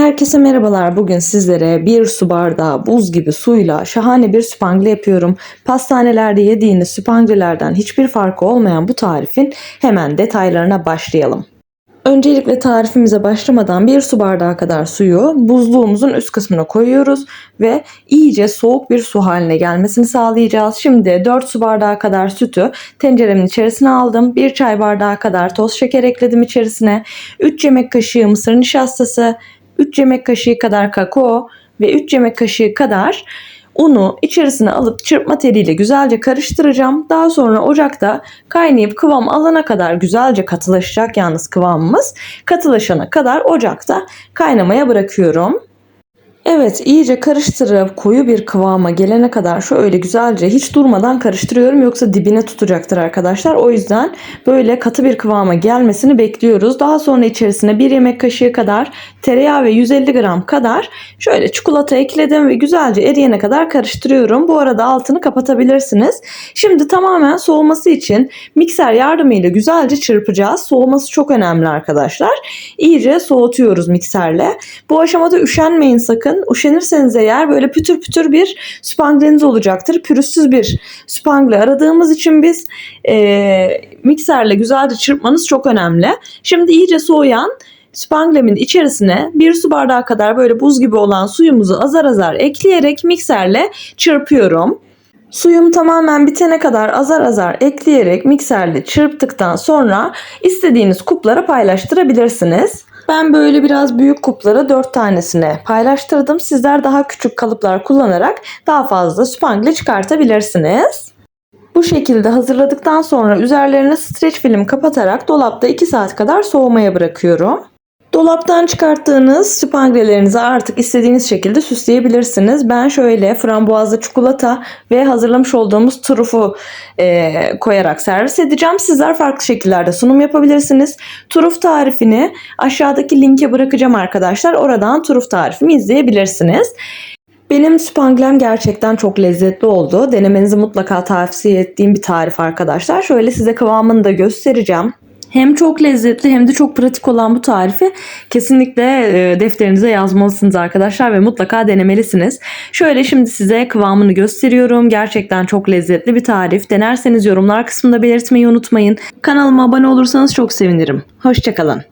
Herkese merhabalar. Bugün sizlere bir su bardağı buz gibi suyla şahane bir süpangle yapıyorum. Pastanelerde yediğiniz süpanglelerden hiçbir farkı olmayan bu tarifin hemen detaylarına başlayalım. Öncelikle tarifimize başlamadan bir su bardağı kadar suyu buzluğumuzun üst kısmına koyuyoruz ve iyice soğuk bir su haline gelmesini sağlayacağız. Şimdi 4 su bardağı kadar sütü tenceremin içerisine aldım. 1 çay bardağı kadar toz şeker ekledim içerisine. 3 yemek kaşığı mısır nişastası, 3 yemek kaşığı kadar kakao ve 3 yemek kaşığı kadar unu içerisine alıp çırpma teliyle güzelce karıştıracağım. Daha sonra ocakta kaynayıp kıvam alana kadar güzelce katılaşacak yalnız kıvamımız. Katılaşana kadar ocakta kaynamaya bırakıyorum. Evet iyice karıştırıp koyu bir kıvama gelene kadar şöyle güzelce hiç durmadan karıştırıyorum yoksa dibine tutacaktır arkadaşlar. O yüzden böyle katı bir kıvama gelmesini bekliyoruz. Daha sonra içerisine bir yemek kaşığı kadar tereyağı ve 150 gram kadar şöyle çikolata ekledim ve güzelce eriyene kadar karıştırıyorum. Bu arada altını kapatabilirsiniz. Şimdi tamamen soğuması için mikser yardımıyla güzelce çırpacağız. Soğuması çok önemli arkadaşlar. İyice soğutuyoruz mikserle. Bu aşamada üşenmeyin sakın. Üşenirseniz eğer böyle pütür pütür bir spangleniz olacaktır. Pürüzsüz bir spangle aradığımız için biz e, mikserle güzelce çırpmanız çok önemli. Şimdi iyice soğuyan spanglemin içerisine bir su bardağı kadar böyle buz gibi olan suyumuzu azar azar ekleyerek mikserle çırpıyorum. Suyum tamamen bitene kadar azar azar ekleyerek mikserle çırptıktan sonra istediğiniz kuplara paylaştırabilirsiniz. Ben böyle biraz büyük kuplara 4 tanesine paylaştırdım. Sizler daha küçük kalıplar kullanarak daha fazla spangle çıkartabilirsiniz. Bu şekilde hazırladıktan sonra üzerlerine streç film kapatarak dolapta 2 saat kadar soğumaya bırakıyorum. Dolaptan çıkarttığınız spanglelerinizi artık istediğiniz şekilde süsleyebilirsiniz. Ben şöyle frambuazlı çikolata ve hazırlamış olduğumuz trufu e, koyarak servis edeceğim. Sizler farklı şekillerde sunum yapabilirsiniz. Truf tarifini aşağıdaki linke bırakacağım arkadaşlar. Oradan truf tarifimi izleyebilirsiniz. Benim spanglem gerçekten çok lezzetli oldu. Denemenizi mutlaka tavsiye ettiğim bir tarif arkadaşlar. Şöyle size kıvamını da göstereceğim. Hem çok lezzetli hem de çok pratik olan bu tarifi kesinlikle e, defterinize yazmalısınız arkadaşlar ve mutlaka denemelisiniz. Şöyle şimdi size kıvamını gösteriyorum. Gerçekten çok lezzetli bir tarif. Denerseniz yorumlar kısmında belirtmeyi unutmayın. Kanalıma abone olursanız çok sevinirim. Hoşçakalın.